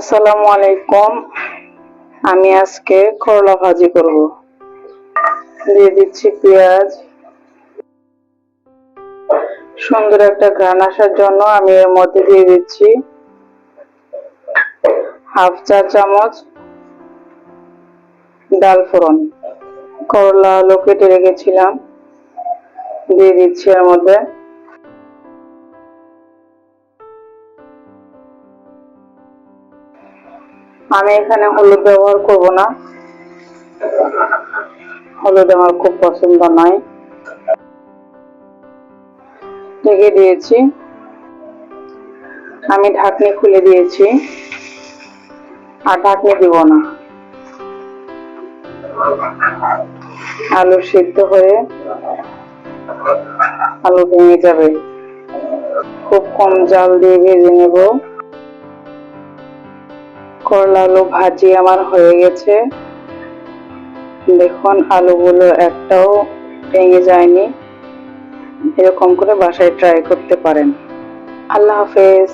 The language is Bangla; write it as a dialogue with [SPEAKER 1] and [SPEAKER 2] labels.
[SPEAKER 1] আসসালামু আলাইকুম। আমি আজকে করলা ভাজি করব। দিয়ে দিচ্ছি পেঁয়াজ। সুন্দর একটা ঘ্রাণ আসার জন্য আমি এর মধ্যে দিয়ে দিচ্ছি হাফ চা চামচ ডাল ফোড়ন। করলা আলু রেখেছিলাম। দিয়ে দিচ্ছি এর মধ্যে আমি এখানে হলুদ ব্যবহার করব না। হলুদ আমার খুব পছন্দ নয়। ঢেকে দিয়েছি। আমি ঢাকনি খুলে দিয়েছি। আর ঢাকনি দিব না। আলু সিদ্ধ হয়ে আলু ভেঙে যাবে। খুব কম জাল দিয়ে ভেজে নেব। করলা আলু ভাজি আমার হয়ে গেছে। দেখুন, আলুগুলো একটাও ভেঙে যায়নি। এরকম করে বাসায় ট্রাই করতে পারেন। আল্লাহ হাফেজ।